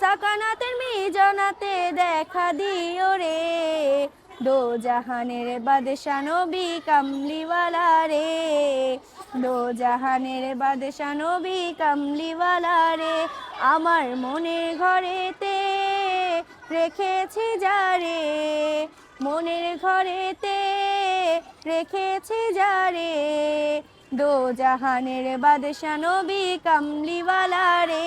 সাকানাতের me জনাতে দেখা দিও রে। দো জাহানের বাদশা নবী কামলিওয়ালা রে। দো জাহানের বাদশা নবী কামলিওয়ালা রে। আমার মনের ঘরেতে রেখেছি যারে মনের ঘরেতে রেখেছি যারে দো জাহানের বাদশা নবী কামলিওয়ালা রে।